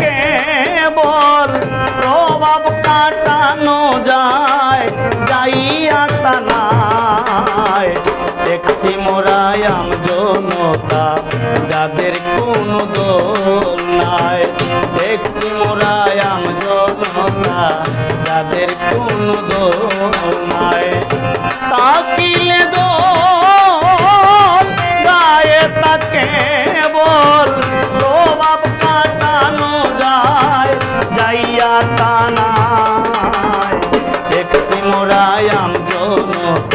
কেবল প্রভাব কাটানো যায়, যাইয়া তানায়। দেখছি মোরায়াম জনতা, যাদের কোনো দোল নাই। দেখছি মোরায়াম জনতা, যাদের কোনো দোল নাই। তাকি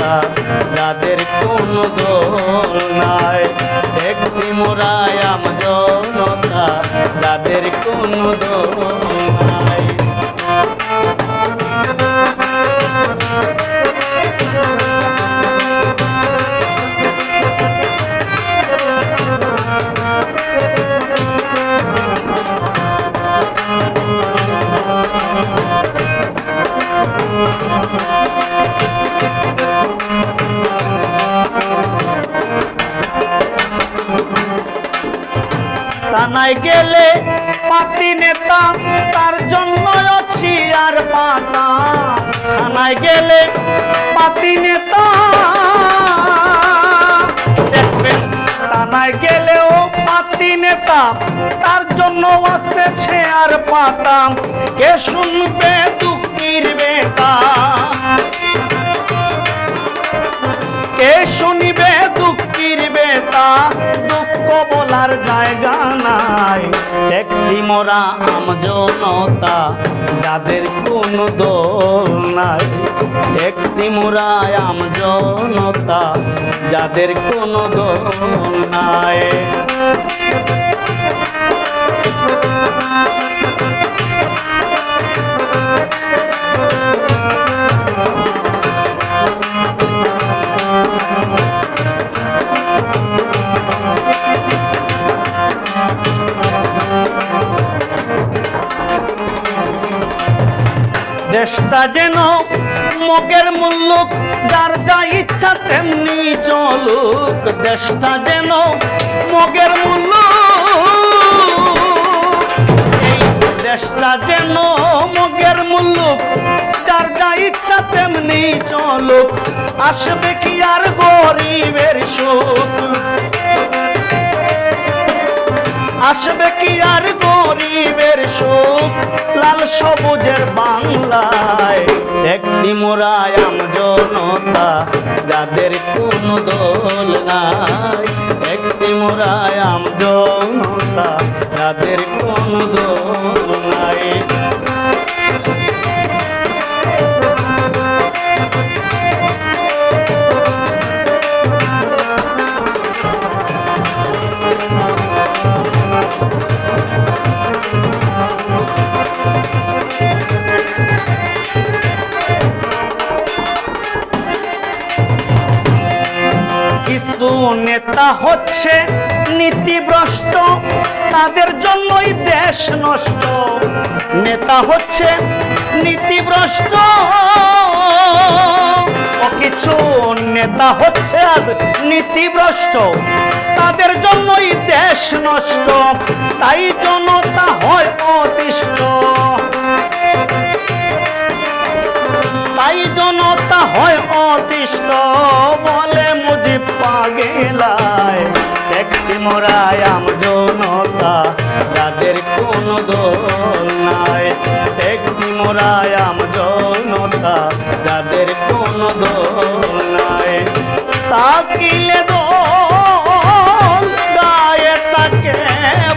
জনতা যাদের কোনো দোল নাই। একটি মোরায়াম জনতা যাদের কোনো দোল থানায় গেলে পাতি নেতা তার জন্য আছি আর পাতা। থানায় গেলে পাতি নেতা দেখবেন, থানায় গেলেও পাতি নেতা তার জন্য আসতেছে আর পাতা। কে শুনবে, দুঃখীর বেতা। মোরা, আম জনতা, যাদের কোন দোল নাই। একটি মোরা আম জনতা, যাদের কোন দোল নাই। দেশটা যেন মগের মুল্লুক, যার যা ইচ্ছা তেমনি চলুক। দেশটা যেন মগের মুল্লুক। এই দেশটা যেন মগের মুল্লুক, যার যা ইচ্ছা তেমনি চলুক। আসবে কি আর গরিবের সুখ? আসবে কি আর গরিবের সুখ? লাল সবুজের বাংলায় একটি মোরায়াম জনতা, যাদের কোন দোল নাই। একটি মোরায়াম জনতা, যাদের কোন দোল কিছু নেতা হচ্ছে নীতিভ্রষ্ট তাদের জন্যই দেশ নষ্ট। নেতা হচ্ছে নীতিভ্রষ্ট। কিছু নেতা হচ্ছে আজ নীতিভ্রষ্ট। তাদের জন্যই দেশ নষ্ট, তাই জনতা হয় অতিষ্ঠ। তাই জনতা হয় অতিষ্ঠ, বলে মুজিব পাগেলায়। একটি মোরায়াম জনতা, যাদের কোনো দোল নাই। জনতা যাদের কোনো তাকিলে দোল, গায়ে তাকে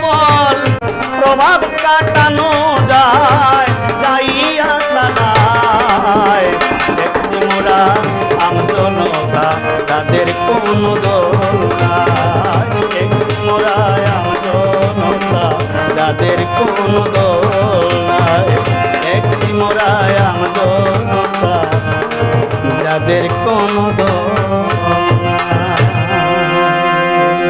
বল। প্রভাব কাটানো যায়, যাইয়া দাঁড়ায় একটি মোরা আমজনতা, তাদের কোনো দোল নাই। মোরা আমজনতা, তাদের কোনো দোল একটি মোরা আমজনতা যাদের কোনো দোল